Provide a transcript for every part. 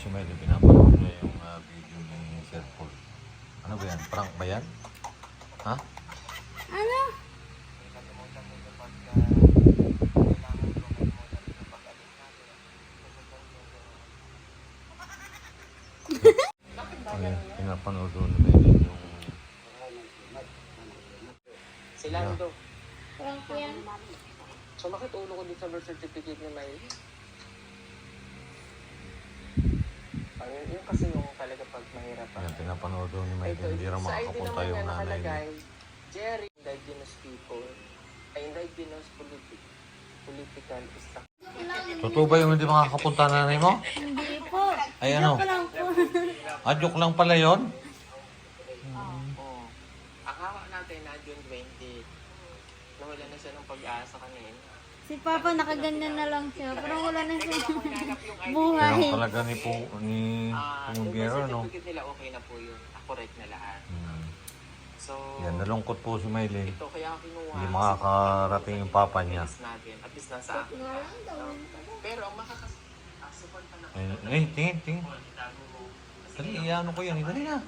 si Mel, pinapanood niya yung ah, video ni Sir Paul. Ano ba yan? Prank ba yan? Ha? Ano? Ano yan? Pinapanood doon ni Mel yung... Sila Yeah. ito. Prank yan. So bakit ulo ko dito sa birth certificate ni May? Ano, yung kasi yung talaga pag mahirap pa. Yan, pinapanood doon ni. Ito, Hindi rin naman yung na nanay niya. Jerry, indigenous people, ay indigenous politic, political structure. Totoo ba yung hindi makakapunta nanay mo? Hindi po. Ay ano? Joke lang po. Ah, joke lang pala yon. Oo. Ang hawak natin na June 20, nawala na siya ng pag-asa kanina. Si Papa nakaganyan na lang siya. Parang wala na siya buhay. Kaya talaga ni po ni Ah, birth Pumugero, no? certificate nila okay na po yun. Ah, Correct na lahat. Hmm. So, Yan, nalungkot po si Maylin. ito kaya kinuha. Hindi makakarating yung papa niya. At least natin. At least nasa akin. Pero ang makakas... Ah, support pa na. Ay, eh, tingin, tingin. Dali, iano ko yan. eh, Dali na.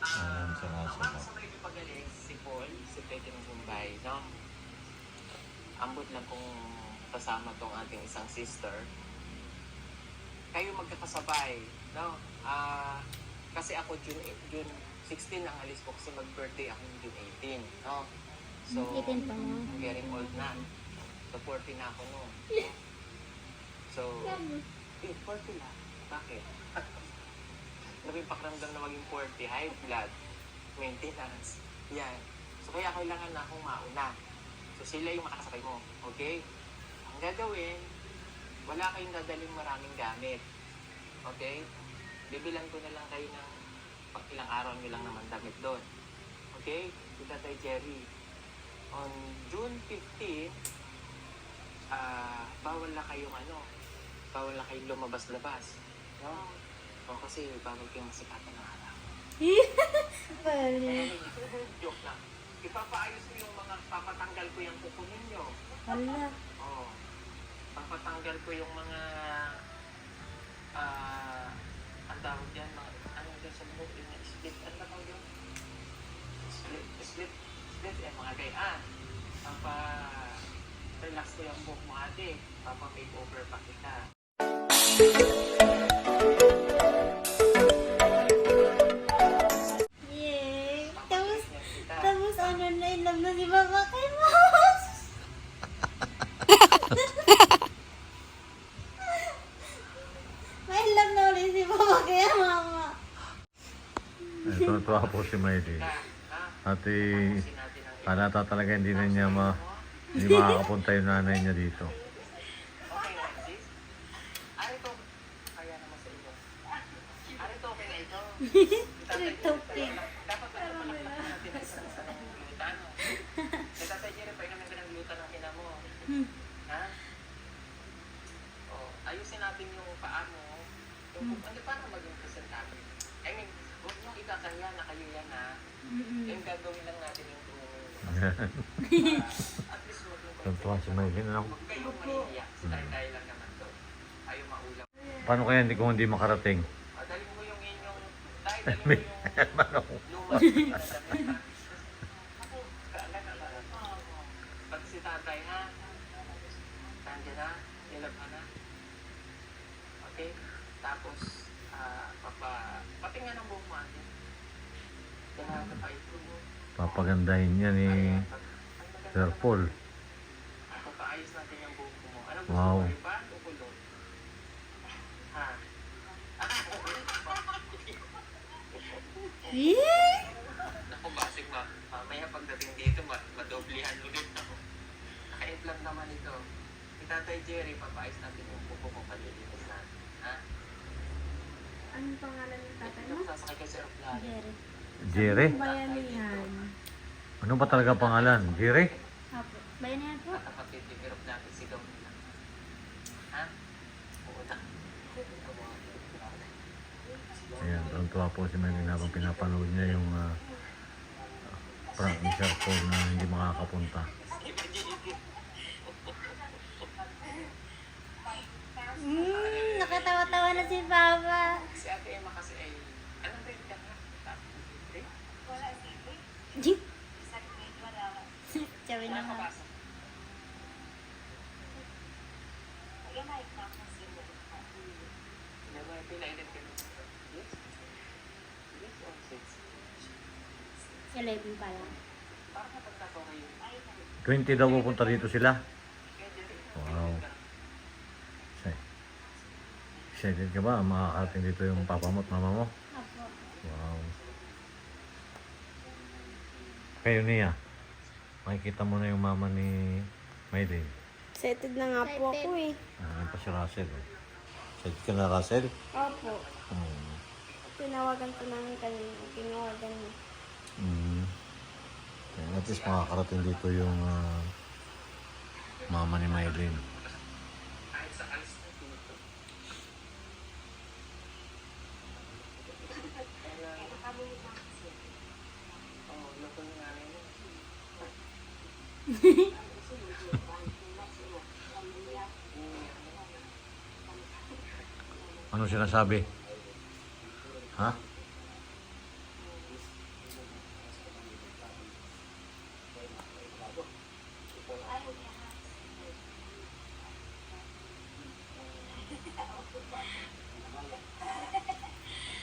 Ayan, sinasabi. Sa may pagaling, si Paul, si Pete ng Bombay, no? Ambot lang kung kasama tong ating isang sister. Kayo magkakasabay, no? Ah, kasi ako June, June 16 ang alis ko kasi mag-birthday ako ng June 18, no? So, 18 pa mo. I'm getting old na. So, 40 na ako noon. So, eh, 40 na. Bakit? Naging pakiramdam na maging 40, high blood, maintenance. Yan. So, kaya kailangan na akong mauna. So, sila yung makakasabay mo. Okay? Ang gagawin, wala kayong dadaling maraming gamit. Okay? Bibilan ko na lang kayo ng pag ilang araw nyo lang naman damit doon. Okay? Si Tatay Jerry. On June 15, ah, bawal na kayong ano, bawal na kayong lumabas-labas. No? O kasi bawal kayong masikatan ng araw. Bali. Joke lang. Ipapaayos ko yung mga, papatanggal ko yung kuko ninyo. Wala. Oo. Papatanggal ko yung mga, ah, ang tawag dyan, mga, ano dyan sa buhok, yung split, ano ba tawag yun? Split, split, split, eh, mga gayaan. Papa, relax ko yung buhok mo ate. Papa, makeover pa kita. Yay. Si Maylin. Ha? At eh, halata talaga hindi na niya ma... Hindi makakapunta yung nanay niya dito. Ha? Oh, ayusin natin yung paa mo. Yung, ano, paano mean, huwag nyo ikakaya na kayo yan ha. Yung gagawin lang natin yung tumulong. At least yung Tuntuan si Maylin. Ano? Huwag kayong mahihiya. Dahil lang naman to. Ayaw maulam. Paano kaya hindi ko hindi makarating? Ah, Dalhin mo yung inyong... Dahil dalhin mo yung lumang Ako, kaalan na lang. Pag si tatay ha, nandiyan na, nilab na. Okay? Tapos, ah, papa, patingan ang buhok mo atin. Kailangan ka pa ito mo. Papagandahin niya ni Sir Paul. Mo. Ano Wow. mo? Eh? Ako, basig ma. Mamaya pagdating dito, ma madoblihan ulit ako. Naka-implant naman ito. Si Tatay Jerry, papaayos natin yung buko ko kalilinis natin. Ha? Anong pangalan ng tatay Ito, sasakay kayo sa aeroplano. Jerry. Jerry? Bayanihan. Ano ba talaga pangalan? Jerry? Apo. Po. Ha? Oo na. Ayan, tuntua po si Maylin habang pinapanood niya yung uh, prank ni Sir Paul na hindi makakapunta. Hmm, nakatawa-tawa na si Papa. Si Ate Emma kasi ay, anong grade ka na? Top grade? Sabi na nga. Nakabasa. Never pila edit ka na. Yes? Yes or six? 11 pa lang. Parang napagtato kayo. 20 daw pupunta dito sila. Wow. Excited ka ba? Makakarating dito yung papa mo at mama mo? Apo. Wow. Kayo niya, makikita mo na yung mama ni Maylin. Excited na nga po ako eh. Ah, pa si Russell. oh. Excited ka na, Russell? Opo. Hmm. Tinawagan ko namin kanina. Tinawagan niya. Mm. At least makakarating dito yung ah, mama ni Maylin. Kahit sa alis na dito. Oo, luto ng nanay mo. Ano sinasabi? Ha?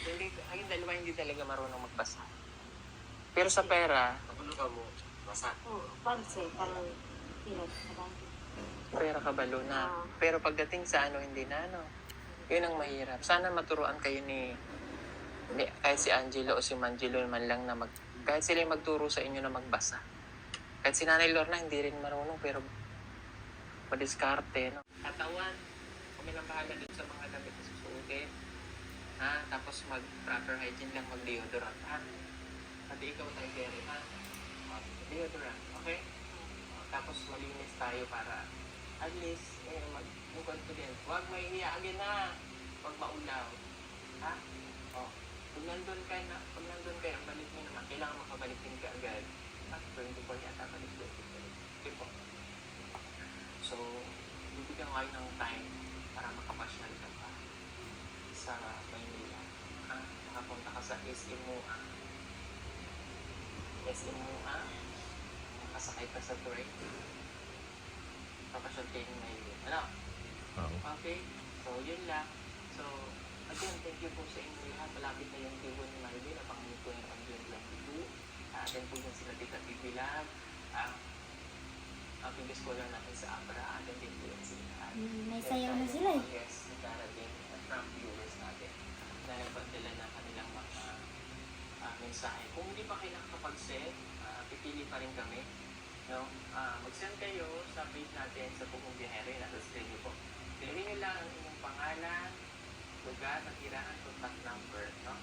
Hindi, ay, dalawa hindi talaga marunong magbasa. Pero sa pera? Basa. Oo, panse. Parang pinag. Pera kabalo na. Pero pagdating sa ano, hindi na ano. Yun ang mahirap. Sana maturuan kayo ni, ni kahit si Angelo o si Mangelo man lang na mag, kahit sila yung magturo sa inyo na magbasa. Kahit si Nanay Lorna hindi rin marunong pero madiskarte. No? Katawan, kami lang bahala dun sa mga damit na susuotin. Ha? Tapos mag proper hygiene lang, mag deodorant. Ha? Pati ikaw tayo, Gary, ha? Deodorant, okay? Tapos malinis tayo para at least eh, mag yung confident. Huwag mahihiya agad na. Huwag maulaw. Ha? O. Kung nandun kayo na, kung nandun kayo, ang balik nyo naman, kailangan makabalik din ka agad. At 24 yata balik 24. Okay po. So, bibigyan ko kayo ng time para makapasyal ka pa sa Maynila. Ha? Makapunta ka sa SM Mua. SM Mua. Makasakay ka sa train. Papasyal kayo ng Maynila. Ano? Wow. Okay, so yun lang. So, again, thank you po sa inyo lahat. Malapit na yung tibo ni Maribel. Napangamit ko yung June 22. Uh, then po yung sila Tita Bibilag. Uh, ang previous caller natin sa Abra. Then din po yung sila. Hmm, May sayaw na sila eh. Yes, darating at from viewers natin na nagpadala na kanilang mga ah, mensahe. Kung hindi pa kayo nakakapag-send, ah, pipili pa rin kami. No? Ah, mag-send kayo sa page natin sa Pugong Biyahero. Nasa screen niyo po. Piliin niyo lang ang inyong pangalan, lugar, natirahan, contact number. No?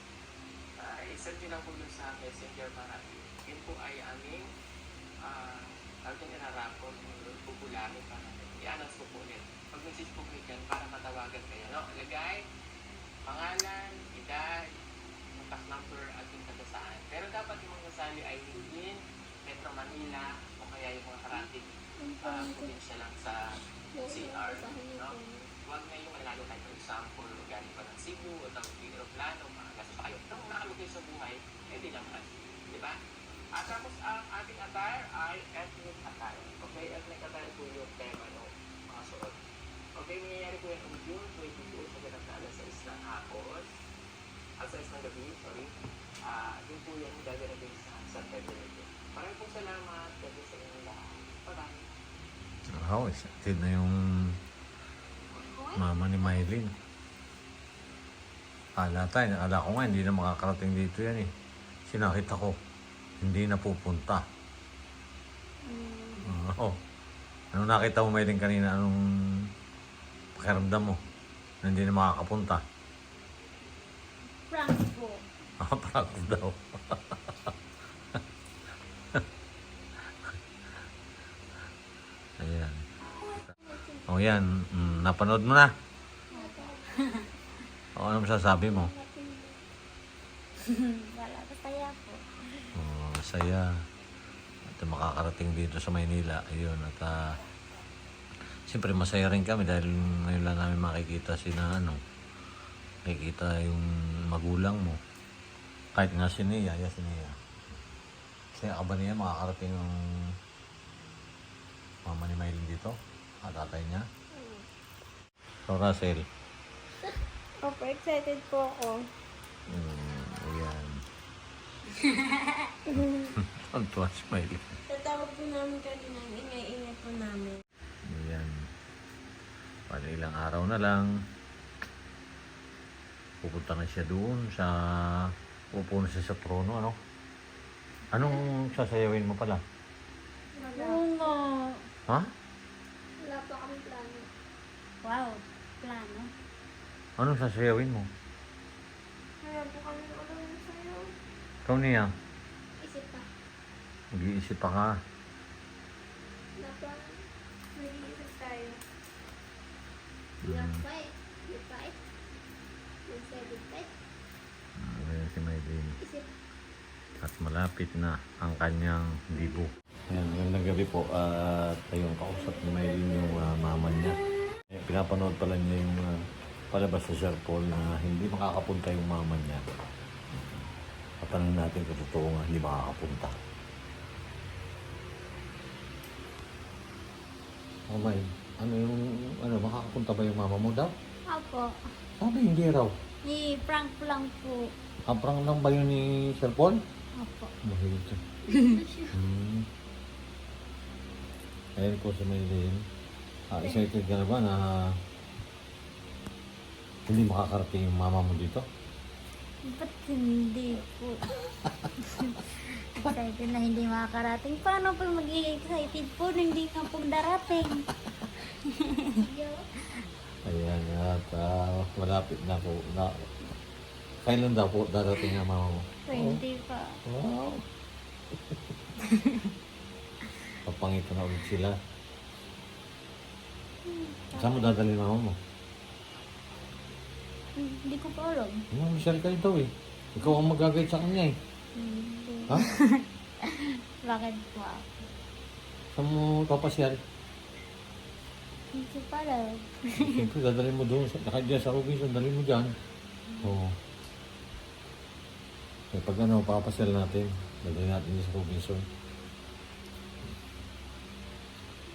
Ah, i-send niyo lang po dun sa messenger para yun po ay aming uh, ating irarapon, pupularin para i-announce ko po ulit. Pag-message po kayo dyan para matawagan kayo. No? Lagay, pangalan, edad, contact number, at yung tagasaan. Pero dapat yung mga kasali ay within Metro Manila kaya yung mga karating uh, probinsya lang sa CR. No? Huwag na yung lalo tayo for example, galing pa ng Cebu o tawag yung aeroplano, mga gasa pa kayo. Nung nakalugay sa buhay, eh di naman. Di ba? At tapos ang ating attire ay ethnic attire. Okay, ethnic attire po yung tema ng mga suot. Okay, nangyayari po yan on June 22 sa ganap na alas 6 ng hapon. Alas 6 ng gabi, sorry. Ah, yun po yan gaganapin sa San Negro. Maraming pong salamat. God bless sa inyo lahat. Bye-bye. Wow, excited na yung mama ni Maylin. Ala tayo, ala ko nga, hindi na makakarating dito yan eh. Sinakit ako, hindi na pupunta. Oo. Ano nakita mo Maylin kanina? Anong pakiramdam mo? Na hindi na makakapunta? Prank po. Ah, prank daw. Ayan. O yan, mm, napanood mo na. O ano masasabi mo? Wala pa saya po. Oh, masaya. At makakarating dito sa Maynila. Ayun, at ah, si siyempre masaya rin kami dahil ngayon lang namin makikita si na ano, makikita yung magulang mo. Kahit nga si Nia, ya si Nia. Kasi ka ba niya makakarating ang mama ni Maylin dito? At tatay niya? So Russell, Opo, excited po ako. mm, ayan. Ang tuwa si Maylin. Tatawag po namin kanina, ingay-ingay po namin. Ayan. Paano ilang araw na lang. Pupunta na siya doon sa... Pupunta siya sa trono, ano? Anong sasayawin mo pala? Oo nga. Ha? Wala pa kami plano. Wow, plano. Anong sasayawin mo? Wala po kami alam sa'yo. Ikaw niya, Isip pa. mag-iisip pa ka. Wala pa. Nag-iisip tayo. Mm. Fight. You fight. Nag-seven fight. Ayan si Maylin. Isip. At malapit na ang kanyang libo. Ayan, ngayong gabi po, at ayun, kausap ni Maylin yung ah, mama niya. Pinapanood pala niya yung ah, palabas sa Sir Paul na hindi makakapunta yung mama niya. Patanong natin kung totoo nga hindi makakapunta. Oh my, ano yung, ano, makakapunta ba yung mama mo daw? Apo. Sabi hindi raw. I-prank lang po. Kaprang lang ba yun ni Sir Paul? Apo. Mahilig siya. hmm. Ayun po sa Maylin. Ah, excited ka na ba na hindi makakarating yung mama mo dito? Ba't hindi po? excited na hindi makakarating. Paano po magiging excited po na hindi ka po darating? Ayan, at ah, malapit na po. Na, kailan daw po darating ang mama mo? 20 pa. Wow! Papangito na ulit sila. Saan mo dadalhin mama mo? Hindi ko pa alam. Ano, Michelle kayo daw eh. Ikaw ang magagayad sa kanya eh. Hindi. Ha? Bakit po ako? Saan mo papasyal? Hindi ko pa alam. Siyempre, dadalhin mo doon. Sa, dyan sa Robinson, dalhin mo dyan. Oo. Eh, pag ano, papasyal natin. Dadalhin natin dyan sa Robinson.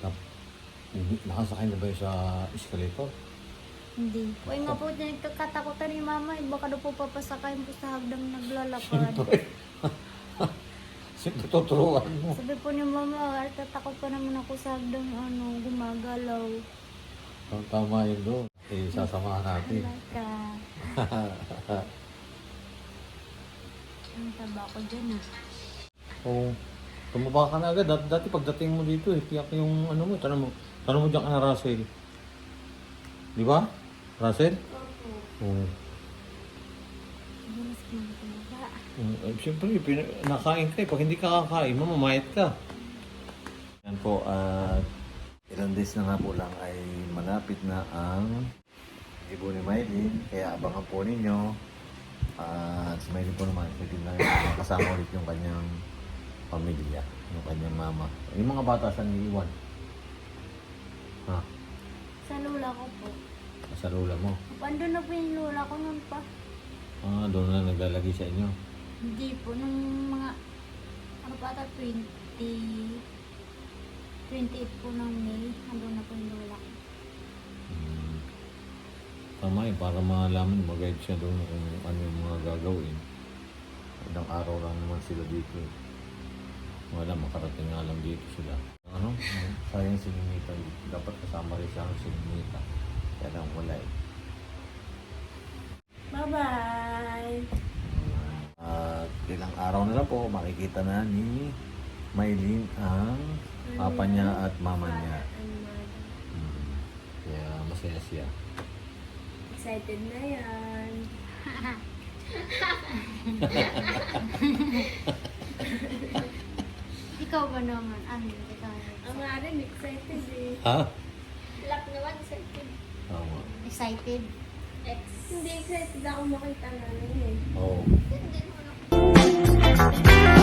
Tap, hindi- nakasakay na ba yun sa escalator? Hindi. Uy nga po, nagkakatakutan ni mama. eh, Baka daw po papasakay mo sa hagdang naglalakad. Siyempre, tuturuan mo. Sabi po ni mama, "Ay, tatakot pa naman ako sa hagdang ano, gumagalaw. Ang tama yun doon. Eh, sasamahan natin. Wala ka. Ang taba ko dyan ah. Oo. Tumaba ka na agad. Dati, dati pagdating mo dito, eh, tiyak yung ano mo. Tanong mo, tanong mo dyan ka na Russell. Di ba? Russell? Oo. Hindi mas kumagalaga. Mm, eh, Siyempre, pina- nakain ka eh. Pag hindi ka kakain, mamamayat ka. Yan po, at ilang days na nga po lang ay malapit na ang ibo ni Maylin. Kaya abangan po ninyo. At si Maylin po naman, pwede na yun, kasama ulit yung kanyang pamilya, yung kanyang mama. Yung mga bata saan iiwan? Ha? Sa lula ko po. Sa lula mo. Ando na po yung lula ko nun pa. Ah, doon na naglalagay sa inyo. Hindi po, nung mga, ano pa ata, 20, 28 po ng May, ando na po yung lula ko. Hmm. Tama eh, para malaman, mag-guide siya doon kung ano yung mga gagawin. Ilang araw lang naman sila dito eh. Wala, makarating nga lang dito sila. Ano? Sayang si Ninita. Dapat kasama rin siya si Ninita. Kaya lang wala eh. Bye-bye! At ilang araw na lang po, makikita na ni Maylin ang papa niya at mama niya. Hmm. Kaya masaya siya. Excited na yan. Ikaw ba naman? Ano? Ikaw. Ang nga rin, excited eh. Ha? Lap naman, excited. Tama. Excited? Ex. Hindi excited ako makita namin eh. Oo. Hindi mo